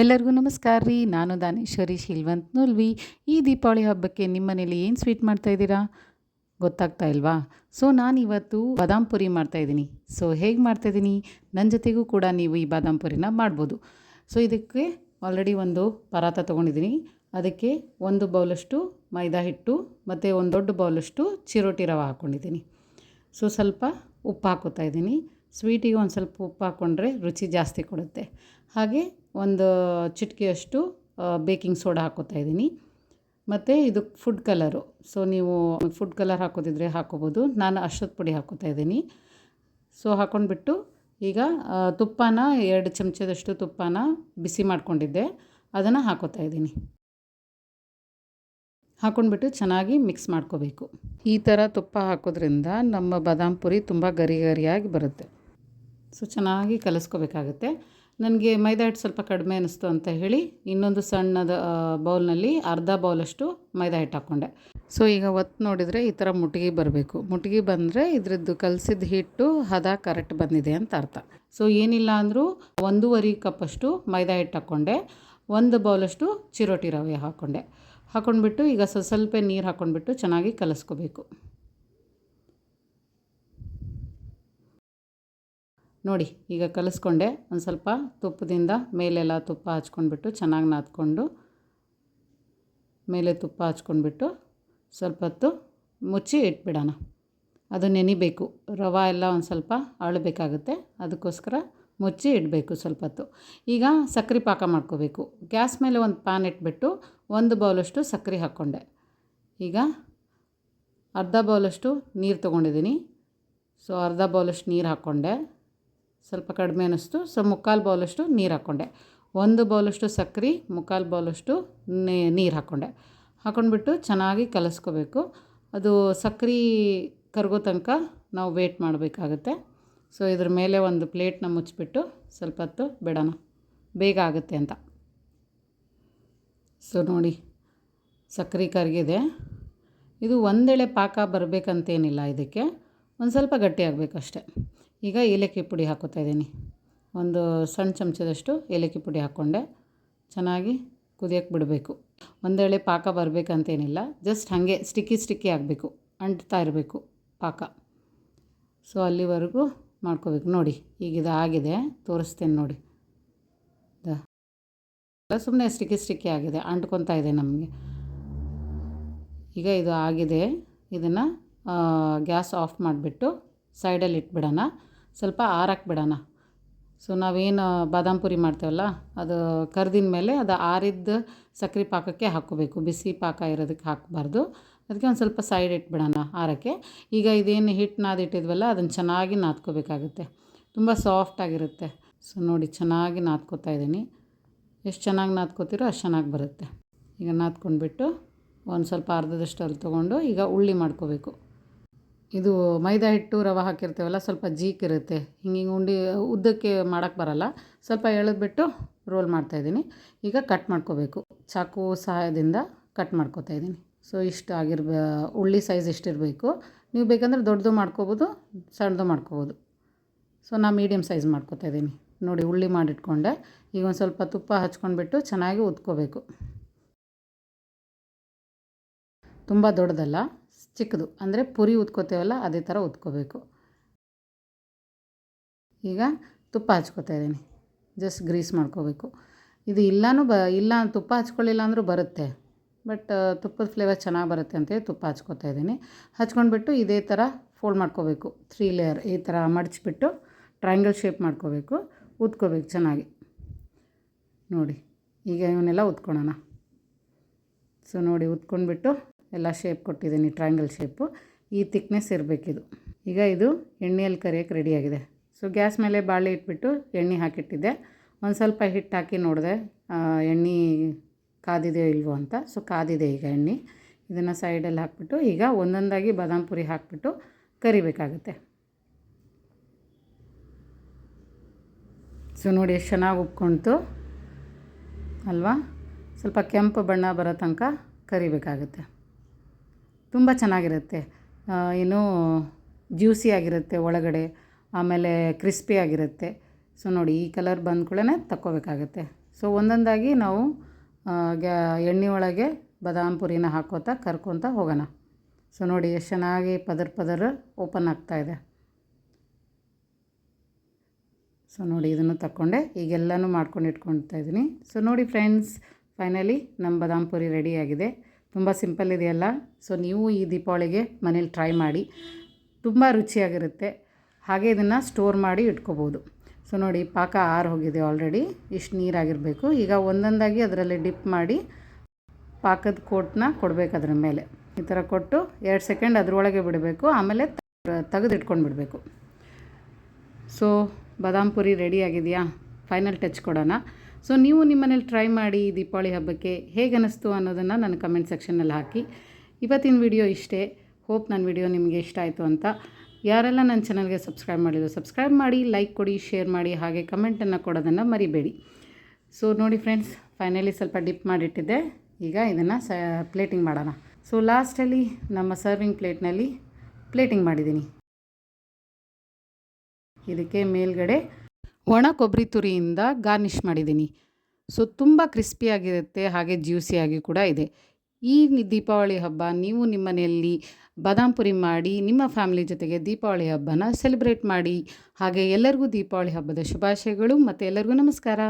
ಎಲ್ಲರಿಗೂ ನಮಸ್ಕಾರ ರೀ. ನಾನು ದಾನೇಶ್ವರಿ ಶಿಲ್ವಂತ್ ನೂಲ್ವಿ. ಈ ದೀಪಾವಳಿ ಹಬ್ಬಕ್ಕೆ ನಿಮ್ಮ ಮನೇಲಿ ಏನು ಸ್ವೀಟ್ ಮಾಡ್ತಾಯಿದ್ದೀರಾ ಗೊತ್ತಾಗ್ತಾ ಇಲ್ವಾ? ಸೊ ನಾನು ಇವತ್ತು ಬಾದಾಮ್ ಪುರಿ ಮಾಡ್ತಾಯಿದ್ದೀನಿ ಸೊ ಹೇಗೆ ಮಾಡ್ತಾಯಿದ್ದೀನಿ ನನ್ನ ಜೊತೆಗೂ ಕೂಡ ನೀವು ಈ ಬಾದಾಮ್ ಪುರಿನ ಮಾಡ್ಬೋದು. ಸೊ ಇದಕ್ಕೆ ಆಲ್ರೆಡಿ ಒಂದು ಪರಾತ ತೊಗೊಂಡಿದ್ದೀನಿ. ಅದಕ್ಕೆ ಒಂದು ಬೌಲಷ್ಟು ಮೈದಾ ಹಿಟ್ಟು ಮತ್ತು ಒಂದು ದೊಡ್ಡ ಬೌಲಷ್ಟು ಚಿರೋಟಿ ರವೆ ಹಾಕ್ಕೊಂಡಿದ್ದೀನಿ ಸೊ ಸ್ವಲ್ಪ ಉಪ್ಪು ಹಾಕೋತಾ ಇದ್ದೀನಿ. ಸ್ವೀಟಿಗೆ ಒಂದು ಸ್ವಲ್ಪ ಉಪ್ಪು ಹಾಕ್ಕೊಂಡ್ರೆ ರುಚಿ ಜಾಸ್ತಿ ಕೊಡುತ್ತೆ. ಹಾಗೆ ಒಂದು ಚಿಟಿಕೆಯಷ್ಟು ಬೇಕಿಂಗ್ ಸೋಡಾ ಹಾಕ್ಕೋತಾ ಇದ್ದೀನಿ. ಮತ್ತು ಇದು ಫುಡ್ ಕಲರು. ಸೊ, ನೀವು ಫುಡ್ ಕಲರ್ ಹಾಕೋದಿದ್ರೆ ಹಾಕೋಬೋದು. ನಾನು ಅಷ್ಟೊತ್ತು ಪುಡಿ ಹಾಕೋತಾ ಇದ್ದೀನಿ. ಸೊ ಹಾಕ್ಕೊಂಡ್ಬಿಟ್ಟು ಈಗ ತುಪ್ಪನ, ಎರಡು ಚಮಚದಷ್ಟು ತುಪ್ಪನ ಬಿಸಿ ಮಾಡಿಕೊಂಡಿದ್ದೆ. ಅದನ್ನು ಹಾಕೋತಾ ಇದ್ದೀನಿ. ಹಾಕ್ಕೊಂಡ್ಬಿಟ್ಟು ಚೆನ್ನಾಗಿ ಮಿಕ್ಸ್ ಮಾಡ್ಕೋಬೇಕು. ಈ ಥರ ತುಪ್ಪ ಹಾಕೋದ್ರಿಂದ ನಮ್ಮ ಬಾದಾಮ್ ಪುರಿ ತುಂಬ ಗರಿ ಗರಿಯಾಗಿ ಬರುತ್ತೆ. ಸೊ, ಚೆನ್ನಾಗಿ ಕಲಿಸ್ಕೋಬೇಕಾಗುತ್ತೆ. ನನಗೆ ಮೈದಾ ಹಿಟ್ಟು ಸ್ವಲ್ಪ ಕಡಿಮೆ ಅನ್ನಿಸ್ತು ಅಂತ ಹೇಳಿ ಇನ್ನೊಂದು ಸಣ್ಣದ ಬೌಲ್ನಲ್ಲಿ ಅರ್ಧ ಬೌಲಷ್ಟು ಮೈದಾ ಹಿಟ್ಟು ಹಾಕ್ಕೊಂಡೆ ಸೊ, ಈಗ ಒತ್ತು ನೋಡಿದರೆ ಈ ಥರ ಮುಟ್ಟಿಗೆ ಬರಬೇಕು. ಮುಟ್ಟಿಗೆ ಬಂದರೆ ಇದ್ರದ್ದು ಕಲಸಿದ ಹಿಟ್ಟು ಹದ ಕರೆಕ್ಟ್ ಬಂದಿದೆ ಅಂತ ಅರ್ಥ. ಸೊ, ಏನಿಲ್ಲ ಅಂದರೂ ಒಂದೂವರೆ ಕಪ್ಪಷ್ಟು ಮೈದಾ ಹಿಟ್ಟು ಹಾಕ್ಕೊಂಡೆ ಒಂದು ಬೌಲಷ್ಟು ಚಿರೋಟಿ ರವೆ ಹಾಕ್ಕೊಂಡೆ ಹಾಕ್ಕೊಂಡ್ಬಿಟ್ಟು ಈಗ ಸ್ವಲ್ಪ ಸ್ವಲ್ಪ ನೀರು ಹಾಕ್ಕೊಂಡ್ಬಿಟ್ಟು ಚೆನ್ನಾಗಿ ಕಲಿಸ್ಕೋಬೇಕು. ನೋಡಿ, ಈಗ ಕಲಿಸ್ಕೊಂಡೆ. ಒಂದು ಸ್ವಲ್ಪ ತುಪ್ಪದಿಂದ ಮೇಲೆಲ್ಲ ತುಪ್ಪ ಹಚ್ಕೊಂಡ್ಬಿಟ್ಟು ಚೆನ್ನಾಗಿ ನಾದ್ಕೊಂಡು ಮೇಲೆ ತುಪ್ಪ ಹಚ್ಕೊಂಡ್ಬಿಟ್ಟು ಸ್ವಲ್ಪ ಹೊತ್ತು ಮುಚ್ಚಿ ಇಟ್ಬಿಡೋಣ. ಅದು ನೆನಿಬೇಕು. ರವೆ ಎಲ್ಲ ಒಂದು ಸ್ವಲ್ಪ ಅಳಬೇಕಾಗುತ್ತೆ. ಅದಕ್ಕೋಸ್ಕರ ಮುಚ್ಚಿ ಇಡಬೇಕು ಸ್ವಲ್ಪ ಹೊತ್ತು. ಈಗ ಸಕ್ಕರೆ ಪಾಕ ಮಾಡ್ಕೋಬೇಕು. ಗ್ಯಾಸ್ ಮೇಲೆ ಒಂದು ಪ್ಯಾನ್ ಇಟ್ಬಿಟ್ಟು ಒಂದು ಬೌಲಷ್ಟು ಸಕ್ಕರೆ ಹಾಕ್ಕೊಂಡೆ. ಈಗ ಅರ್ಧ ಬೌಲಷ್ಟು ನೀರು ತೊಗೊಂಡಿದ್ದೀನಿ. ಸೊ, ಅರ್ಧ ಬೌಲಷ್ಟು ನೀರು ಹಾಕ್ಕೊಂಡೆ. ಸ್ವಲ್ಪ ಕಡಿಮೆ ಅನ್ನಿಸ್ತು. ಸೊ ಮುಕ್ಕಾಲು ಬೌಲಷ್ಟು ನೀರು ಹಾಕ್ಕೊಂಡೆ ಒಂದು ಬೌಲಷ್ಟು ಸಕ್ಕರೆ ಮುಕ್ಕಾಲು ಬೌಲಷ್ಟು ನೀರು ಹಾಕ್ಕೊಂಡೆ ಹಾಕ್ಕೊಂಡ್ಬಿಟ್ಟು ಚೆನ್ನಾಗಿ ಕಲಸ್ಕೋಬೇಕು. ಅದು ಸಕ್ಕರೆ ಕರಗೋ ತನಕ ನಾವು ವೇಟ್ ಮಾಡಬೇಕಾಗತ್ತೆ. ಸೊ ಇದ್ರ ಮೇಲೆ ಒಂದು ಪ್ಲೇಟ್ನ ಮುಚ್ಚಿಬಿಟ್ಟು ಸ್ವಲ್ಪ ಹೊತ್ತು ಬಿಡೋಣ. ಬೇಗ ಆಗುತ್ತೆ ಅಂತ. ಸೊ ನೋಡಿ ಸಕ್ಕರೆ ಕರಗಿದೆ. ಇದು ಒಂದೆಳೆ ಪಾಕ ಬರಬೇಕಂತೇನಿಲ್ಲ ಇದಕ್ಕೆ. ಒಂದು ಸ್ವಲ್ಪ ಗಟ್ಟಿ ಆಗಬೇಕಷ್ಟೆ. ಈಗ ಏಲಕ್ಕಿ ಪುಡಿ ಹಾಕೋತಾ ಇದ್ದೀನಿ. ಒಂದು ಸಣ್ಣ ಚಮಚದಷ್ಟು ಏಲಕ್ಕಿ ಪುಡಿ ಹಾಕ್ಕೊಂಡೆ. ಚೆನ್ನಾಗಿ ಕುದಿಯೋಕೆ ಬಿಡಬೇಕು. ಒಂದೇಳೆ ಪಾಕ ಬರಬೇಕಂತೇನಿಲ್ಲ. ಜಸ್ಟ್ ಹಾಗೆ ಸ್ಟಿಕ್ಕಿ ಸ್ಟಿಕ್ಕಿ ಆಗಬೇಕು. ಅಂಟ್ತಾ ಇರಬೇಕು ಪಾಕ. ಸೊ, ಅಲ್ಲಿವರೆಗೂ ಮಾಡ್ಕೋಬೇಕು. ನೋಡಿ, ಈಗ ಇದು ಆಗಿದೆ. ತೋರಿಸ್ತೇನೆ ನೋಡಿ. ಸುಮ್ಮನೆ ಸ್ಟಿಕ್ಕಿ ಸ್ಟಿಕ್ಕಿ ಆಗಿದೆ. ಅಂಟ್ಕೊತಾ ಇದೆ ನಮಗೆ. ಈಗ ಇದು ಆಗಿದೆ. ಇದನ್ನು ಗ್ಯಾಸ್ ಆಫ್ ಮಾಡಿಬಿಟ್ಟು ಸೈಡಲ್ಲಿ ಇಟ್ಬಿಡೋಣ. ಸ್ವಲ್ಪ ಆರಕ್ಕೆ ಬಿಡೋಣ. ಸೊ ನಾವೇನು ಬಾದಾಮ್ ಪುರಿ ಮಾಡ್ತೇವಲ್ಲ, ಅದು ಕರ್ದಿನ ಮೇಲೆ ಅದು ಆರಿದ್ದ ಸಕ್ಕರೆ ಪಾಕಕ್ಕೆ ಹಾಕ್ಕೋಬೇಕು. ಬಿಸಿ ಪಾಕ ಇರೋದಕ್ಕೆ ಹಾಕಬಾರ್ದು. ಅದಕ್ಕೆ ಒಂದು ಸ್ವಲ್ಪ ಸೈಡ್ ಇಟ್ಬಿಡೋಣ ಆರಕ್ಕೆ. ಈಗ ಇದೇನು ಹಿಟ್ಟು ನಾದಿಟ್ಟಿದ್ವಲ್ಲ ಅದನ್ನು ಚೆನ್ನಾಗಿ ನಾದ್ಕೋಬೇಕಾಗುತ್ತೆ. ತುಂಬ ಸಾಫ್ಟಾಗಿರುತ್ತೆ ಸೊ ನೋಡಿ ಚೆನ್ನಾಗಿ ನಾದ್ಕೋತಾ ಇದ್ದೀನಿ. ಎಷ್ಟು ಚೆನ್ನಾಗಿ ನಾದ್ಕೋತೀರೋ ಅಷ್ಟು ಚೆನ್ನಾಗಿ ಬರುತ್ತೆ. ಈಗ ನಾದ್ಕೊಂಡ್ಬಿಟ್ಟು ಒಂದು ಸ್ವಲ್ಪ ಅರ್ಧದಷ್ಟು ಅಲ್ಲಿ ತೊಗೊಂಡು ಈಗ ಉಳ್ಳಿ ಮಾಡ್ಕೋಬೇಕು. ಇದು ಮೈದಾ ಹಿಟ್ಟು ರವೆ ಹಾಕಿರ್ತೇವಲ್ಲ, ಸ್ವಲ್ಪ ಜೀಕಿರುತ್ತೆ. ಹಿಂಗೆ ಹಿಂಗೆ ಉಂಡೆ, ಉದ್ದಕ್ಕೆ ಮಾಡೋಕ್ಕೆ ಬರೋಲ್ಲ. ಸ್ವಲ್ಪ ಎಳೆದ್ಬಿಟ್ಟು ರೋಲ್ ಮಾಡ್ತಾಯಿದ್ದೀನಿ ಈಗ ಕಟ್ ಮಾಡ್ಕೋಬೇಕು. ಚಾಕು ಸಹಾಯದಿಂದ ಕಟ್ ಮಾಡ್ಕೋತಾ ಇದ್ದೀನಿ. ಸೊ ಇಷ್ಟು ಆಗಿರ್ಬ, ಉಳ್ಳಿ ಸೈಜ್ ಇಷ್ಟಿರಬೇಕು. ನೀವು ಬೇಕಂದ್ರೆ ದೊಡ್ಡದು ಮಾಡ್ಕೋಬೋದು, ಸಣ್ಣದು ಮಾಡ್ಕೋಬೋದು. ಸೊ ನಾನು ಮೀಡಿಯಮ್ ಸೈಜ್ ಮಾಡ್ಕೋತಾ ಇದ್ದೀನಿ. ನೋಡಿ, ಉಳ್ಳಿ ಮಾಡಿಟ್ಕೊಂಡೆ. ಈಗ ಒಂದು ಸ್ವಲ್ಪ ತುಪ್ಪ ಹಚ್ಕೊಂಡ್ಬಿಟ್ಟು ಚೆನ್ನಾಗಿ ಉದ್ಕೋಬೇಕು. ತುಂಬ ದೊಡ್ಡದಲ್ಲ. ಚಿಕ್ಕದು. ಅಂದರೆ ಪುರಿ ಉತ್ಕೋತೇವಲ್ಲ ಅದೇ ಥರ ಉತ್ಕೋಬೇಕು ಈಗ ತುಪ್ಪ ಹಚ್ಕೋತಾ ಇದ್ದೀನಿ. ಜಸ್ಟ್ ಗ್ರೀಸ್ ಮಾಡ್ಕೋಬೇಕು. ಇದು ಇಲ್ಲನೂ ಬ, ಇಲ್ಲ ತುಪ್ಪ ಹಚ್ಕೊಳ್ಳಿಲ್ಲ ಅಂದರೂ ಬರುತ್ತೆ. ಬಟ್ ತುಪ್ಪದ ಫ್ಲೇವರ್ ಚೆನ್ನಾಗಿ ಬರುತ್ತೆ ಅಂತೇಳಿ ತುಪ್ಪ ಹಚ್ಕೋತಾ ಇದ್ದೀನಿ. ಹಚ್ಕೊಂಡ್ಬಿಟ್ಟು ಇದೇ ಥರ ಫೋಲ್ಡ್ ಮಾಡ್ಕೋಬೇಕು. ತ್ರೀ ಲೇಯರ್ ಈ ಥರ ಮಡಚಿಬಿಟ್ಟು ಟ್ರಯಾಂಗಲ್ ಶೇಪ್ ಮಾಡ್ಕೋಬೇಕು. ಉತ್ಕೋಬೇಕು ಚೆನ್ನಾಗಿ. ನೋಡಿ, ಈಗ ಇವನ್ನೆಲ್ಲ ಉತ್ಕೊಳ್ಳೋಣ ಸೊ ನೋಡಿ ಉತ್ಕೊಂಡ್ಬಿಟ್ಟು ಎಲ್ಲ ಶೇಪ್ ಕೊಟ್ಟಿದ್ದೀನಿ ಟ್ರಯಾಂಗಲ್ ಶೇಪು ಈ ತಿಕ್ನೆಸ್ ಇರಬೇಕಿದು. ಈಗ ಇದು ಎಣ್ಣೆಯಲ್ಲಿ ಕರಿಯೋಕ್ಕೆ ರೆಡಿಯಾಗಿದೆ ಸೊ ಗ್ಯಾಸ್ ಮೇಲೆ ಬಾಳೆ ಇಟ್ಬಿಟ್ಟು ಎಣ್ಣೆ ಹಾಕಿಟ್ಟಿದ್ದೆ. ಒಂದು ಸ್ವಲ್ಪ ಹಿಟ್ಟು ಹಾಕಿ ನೋಡಿದೆ ಎಣ್ಣೆ ಕಾದಿದೆಯೋ ಇಲ್ವೋ ಅಂತ. ಸೊ ಕಾದಿದೆ ಈಗ ಎಣ್ಣೆ. ಇದನ್ನು ಸೈಡಲ್ಲಿ ಹಾಕ್ಬಿಟ್ಟು ಈಗ ಒಂದೊಂದಾಗಿ ಬಾದಾಮ್ ಪುರಿ ಹಾಕ್ಬಿಟ್ಟು ಕರಿಬೇಕಾಗುತ್ತೆ. ಸೊ ನೋಡಿ ಎಷ್ಟು ಚೆನ್ನಾಗಿ ಉಪ್ಕೊಳ್ತು ಅಲ್ವಾ? ಸ್ವಲ್ಪ ಕೆಂಪು ಬಣ್ಣ ಬರೋ ತನಕ ಕರಿಬೇಕಾಗುತ್ತೆ. ತುಂಬ ಚೆನ್ನಾಗಿರುತ್ತೆ. ಏನು ಜ್ಯೂಸಿ ಆಗಿರುತ್ತೆ ಒಳಗಡೆ, ಆಮೇಲೆ ಕ್ರಿಸ್ಪಿ ಆಗಿರುತ್ತೆ. ಸೊ ನೋಡಿ, ಈ ಕಲರ್ ಬಂದ ಕೂಡಲೇ ತಕ್ಕೋಬೇಕಾಗತ್ತೆ. ಸೊ ಒಂದೊಂದಾಗಿ ನಾವು ಗ್ಯಾ ಎಣ್ಣೆ ಒಳಗೆ ಬಾದಾಮ್ ಪುರಿನ ಹಾಕೋತಾ ಕರ್ಕೊತ ಹೋಗೋಣ. ಸೊ ನೋಡಿ, ಎಷ್ಟು ಚೆನ್ನಾಗಿ ಪದರ್ ಪದರ್ ಓಪನ್ ಆಗ್ತಾ ಇದೆ. ಸೊ ನೋಡಿ, ಇದನ್ನು ತಕ್ಕೊಂಡೆ. ಈಗೆಲ್ಲನೂ ಮಾಡ್ಕೊಂಡು ಇಟ್ಕೊಳ್ತಾ ಇದ್ದೀನಿ. ಸೊ ನೋಡಿ, ಫ್ರೆಂಡ್ಸ್, ಫೈನಲಿ ನಮ್ಮ ಬಾದಾಮ್ ಪುರಿ ರೆಡಿಯಾಗಿದೆ ತುಂಬ ಸಿಂಪಲ್ ಇದೆಯಲ್ಲ. ಸೊ ನೀವು ಈ ದೀಪಾವಳಿಗೆ ಮನೇಲಿ ಟ್ರೈ ಮಾಡಿ. ತುಂಬ ರುಚಿಯಾಗಿರುತ್ತೆ. ಹಾಗೆ ಇದನ್ನು ಸ್ಟೋರ್ ಮಾಡಿ ಇಟ್ಕೋಬೋದು. ಸೊ ನೋಡಿ ಪಾಕ ಆರು ಹೋಗಿದೆ ಆಲ್ರೆಡಿ ಇಷ್ಟು ನೀರಾಗಿರಬೇಕು. ಈಗ ಒಂದೊಂದಾಗಿ ಅದರಲ್ಲಿ ಡಿಪ್ ಮಾಡಿ ಪಾಕದ ಕೋಟ್ನ ಕೊಡಬೇಕು ಅದರ ಮೇಲೆ. ಈ ಥರ ಕೊಟ್ಟು ಎರಡು ಸೆಕೆಂಡ್ ಅದರೊಳಗೆ ಬಿಡಬೇಕು. ಆಮೇಲೆ ತೆಗೆದು ಇಟ್ಕೊಂಡು ಬಿಡಬೇಕು. ಸೊ ಬಾದಾಮ್ ಪುರಿ ರೆಡಿ ಆಗಿದೆಯಾ? ಫೈನಲ್ ಟಚ್ ಕೊಡೋಣ. ಸೊ ನೀವು ನಿಮ್ಮನೇಲಿ ಟ್ರೈ ಮಾಡಿ ದೀಪಾವಳಿ ಹಬ್ಬಕ್ಕೆ ಹೇಗೆ ಅನ್ನಿಸ್ತು ಅನ್ನೋದನ್ನು ನನ್ನ ಕಮೆಂಟ್ ಸೆಕ್ಷನಲ್ಲಿ ಹಾಕಿ. ಇವತ್ತಿನ ವಿಡಿಯೋ ಇಷ್ಟೇ. ಹೋಪ್ ನನ್ನ ವಿಡಿಯೋ ನಿಮಗೆ ಇಷ್ಟ ಆಯಿತು ಅಂತ. ಯಾರೆಲ್ಲ ನನ್ನ ಚಾನಲ್ಗೆ ಸಬ್ಸ್ಕ್ರೈಬ್ ಮಾಡಿದ್ರು ಸಬ್ಸ್ಕ್ರೈಬ್ ಮಾಡಿ ಲೈಕ್ ಕೊಡಿ ಶೇರ್ ಮಾಡಿ, ಹಾಗೆ ಕಮೆಂಟನ್ನು ಕೊಡೋದನ್ನು ಮರಿಬೇಡಿ. ಸೊ ನೋಡಿ ಫ್ರೆಂಡ್ಸ್ ಫೈನಲಿ ಸ್ವಲ್ಪ ಡಿಪ್ ಮಾಡಿಟ್ಟಿದ್ದೆ. ಈಗ ಇದನ್ನು ಸ ಪ್ಲೇಟಿಂಗ್ ಮಾಡೋಣ. ಸೊ ಲಾಸ್ಟಲ್ಲಿ ನಮ್ಮ ಸರ್ವಿಂಗ್ ಪ್ಲೇಟ್ನಲ್ಲಿ ಪ್ಲೇಟಿಂಗ್ ಮಾಡಿದ್ದೀನಿ. ಇದಕ್ಕೆ ಮೇಲ್ಗಡೆ ಒಣ ಕೊಬ್ಬರಿ ತುರಿಯಿಂದ ಗಾರ್ನಿಷ್ ಮಾಡಿದ್ದೀನಿ. ಸೊ, ತುಂಬ ಕ್ರಿಸ್ಪಿಯಾಗಿರುತ್ತೆ ಹಾಗೆ ಜ್ಯೂಸಿಯಾಗಿ ಕೂಡ ಇದೆ. ಈ ದೀಪಾವಳಿ ಹಬ್ಬ ನೀವು ನಿಮ್ಮ ಮನೆಯಲ್ಲಿ ಬಾದಾಮ್ ಪುರಿ ಮಾಡಿ, ನಿಮ್ಮ ಫ್ಯಾಮಿಲಿ ಜೊತೆಗೆ ದೀಪಾವಳಿ ಹಬ್ಬನ ಸೆಲೆಬ್ರೇಟ್ ಮಾಡಿ, ಹಾಗೆ ಎಲ್ಲರಿಗೂ ದೀಪಾವಳಿ ಹಬ್ಬದ ಶುಭಾಶಯಗಳು ಮತ್ತು ಎಲ್ಲರಿಗೂ ನಮಸ್ಕಾರ.